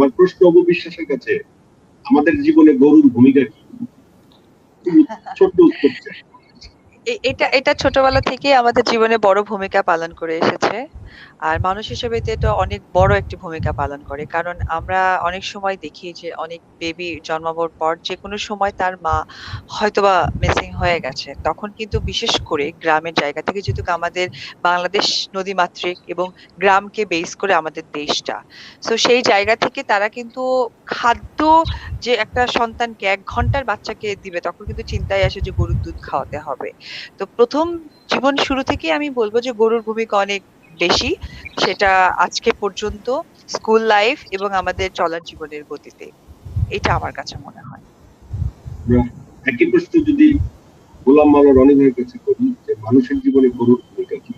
আমার প্রশ্ন অববিশ্বাসের কাছে, আমাদের জীবনে গরুর ভূমিকা কি? ছোট্ট উত্তর এটা এটা ছোটবেলা থেকে আমাদের জীবনে বড় ভূমিকা পালন করে এসেছে। আর মানুষ হিসেবে তো এটা অনেক বড় একটি ভূমিকা পালন করে। কারণ আমরা অনেক সময় দেখি যে অনেক বেবি জন্মানোর পর যে কোনো সময় তার মা হয়তোবা মিসিং হয়ে গেছে। তখন কিন্তু বিশেষ করে গ্রামের জায়গা থেকে যেহেতু আমাদের বাংলাদেশ নদীমাতৃক এবং গ্রামকে বেস করে আমাদের দেশটা। তো সেই জায়গা থেকে তারা কিন্তু খাদ্য যে একটা সন্তানকে এক ঘণ্টার বাচ্চাকে দিবে তখন কিন্তু চিন্তায় আসে যে গরুর দুধ খাওয়াতে হবে। তো প্রথম জীবন শুরু থেকেই আমি বলব যে গরুর ভূমিকা অনেক বেশি সেটা আজকে পর্যন্ত স্কুল লাইফ এবং আমাদের চলার জীবনের গতিতে। এটা আমার কাছে মনে হয়। একই প্রশ্ন যদি গোলাম মাওলা রনি ভাইয়ের কাছে করি যে মানুষের জীবনে গরুর ভূমিকা কি?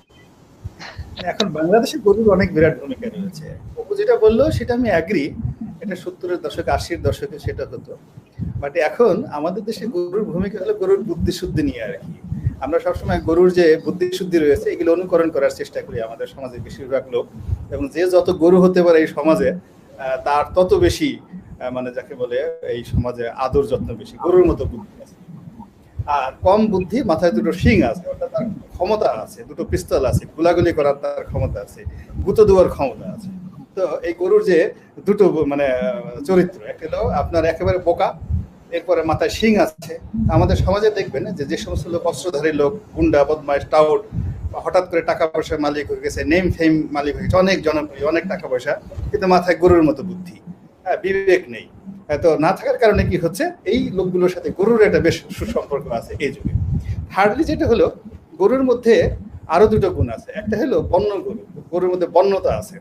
এখন বাংলাদেশে গরুর অনেক বিরাট ভূমিকা রয়েছে। অপু যেটা বলল সেটা আমি অ্যাগ্রি এটা সত্তরের দশক আশির দশকে সেটা হতো। বাট এখন আমাদের দেশে গরুর ভূমিকা হলো গরুর বুদ্ধি শুদ্ধি নিয়ে আর কি। আমরা সবসময় গরুর যে বুদ্ধি শুদ্ধি রয়েছে, এগুলো অনুকরণ করার চেষ্টা করি আমাদের সমাজে বেশিরভাগ লোক। এবং যে যত গরু হতে পারে এই সমাজে তার তত বেশি মানে যাকে বলে এই সমাজে আদর যত্ন বেশি, গরুর মতো বুদ্ধি আছে। আর কম বুদ্ধি, মাথায় দুটো শিং আছে, অর্থাৎ তার ক্ষমতা আছে, দুটো পিস্তল আছে, গোলাগুলি করার তার ক্ষমতা আছে, গুঁতো দেওয়ার ক্ষমতা আছে। তো এই গরুর যে দুটো মানে চরিত্র, একটা হলো আপনার একেবারে বোকা এরপরে মাথায় শিং আছে। আমাদের সমাজে দেখবেন যে যে সমস্ত লোক অস্ত্রধারী লোক গুন্ডা বদমাইশ টাউট হঠাৎ করে টাকা পয়সার মালিক হয়ে গেছে নেম ফেম মালিক হয়ে গেছে অনেক জনপ্রিয় অনেক টাকা পয়সা কিন্তু মাথায় গরুর মতো বুদ্ধি। হ্যাঁ বিবেক নেই। হ্যাঁ, তো না থাকার কারণে কি হচ্ছে এই লোকগুলোর সাথে গরুর একটা বেশ সুসম্পর্ক আছে এই যুগে। থার্ডলি যেটা হলো গরুর মধ্যে আরও দুটো গুণ আছে। একটা হলো বন্য গরু গরুর মধ্যে বন্যতা আছে।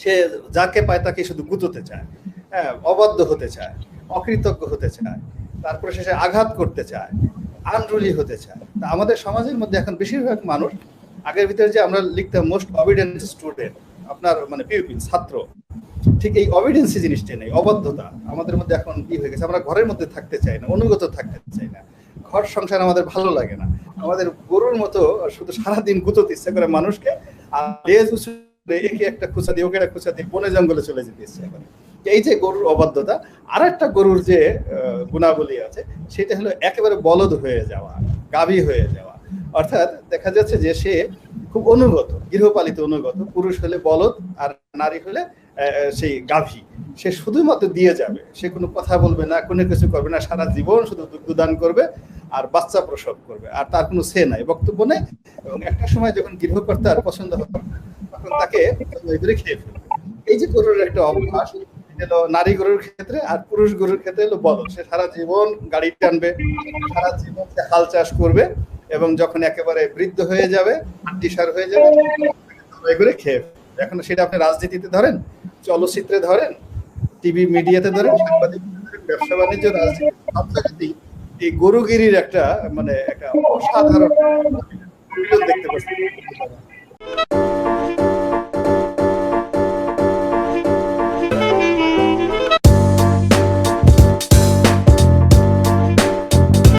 সে যাকে পায় তাকে শুধু গুঁতোতে চায়। হ্যাঁ অবাধ্য হতে চায়। অকৃতজ্ঞ হতে চায়, তারপরে শেষে আঘাত করতে চায়, আনরুলি হতে চায়। তা আমাদের সমাজের মধ্যে এখন বেশিরভাগ মানুষ, আগের ভিতরে যে আমরা লিখতাম মোস্ট অবিডেন্স স্টুডেন্ট আপনার মানে পিউপিল ছাত্র, ঠিক এই অবিডেন্সি জিনিসটা নেই অবাধ্যতা আমাদের মধ্যে এখন কি হয়ে গেছে, আমরা ঘরের মধ্যে থাকতে চাই না, অনুগত থাকতে চাই না। ঘর সংসার আমাদের ভালো লাগে না। আমাদের গরুর মতো শুধু সারাদিন গুঁতোতে ইচ্ছে করে মানুষকে, আর একে একটা খুঁচা দিয়ে, ওকে একটা খুঁচা দিয়ে বনে জঙ্গলে চলে যেতে ইচ্ছে করে। এই যে গরুর অবাধ্যতা আর একটা গরুর যে গুণাবলী আছে, সেটা হলো একেবারে বলদ হয়ে যাওয়া, গাভী হয়ে যাওয়া। অর্থাৎ দেখা যাচ্ছে যে সে খুব অনুগত, গৃহপালিত অনুগত, পুরুষ হলে বলদ আর নারী হলে সেই গাভী। সে শুধুমাত্র দিয়ে যাবে, সে কোনো কথা বলবে না, কোনো কিছু করবে না, সারা জীবন শুধু দুগ্ধ দান করবে আর বাচ্চা প্রসব করবে, আর তার কোনো সে নাই। বক্তব্য নেই, এবং একটা সময় যখন গৃহকর্তার পছন্দ হবে তখন তাকে খেয়ে ফেলবে। এই যে গরুর একটা অভ্যাস হলো নারী গরুর ক্ষেত্রে আর পুরুষ গরুর ক্ষেত্রে হলো সে সারা জীবন গাড়ি টানবে, সারা জীবন সে হাল চাষ করবে এবং যখন একেবারে বৃদ্ধ হয়ে যাবে হয়ে যাবে করে খেয়ে এখন সেটা আপনি রাজনীতিতে ধরেন, চলচ্চিত্রে ধরেন, টিভি মিডিয়াতে ধরেন সাংবাদিক ব্যবসা বাণিজ্য, রাজনীতি এই গরুগিরির একটা মানে একটা অসাধারণ দেখতে পাচ্ছি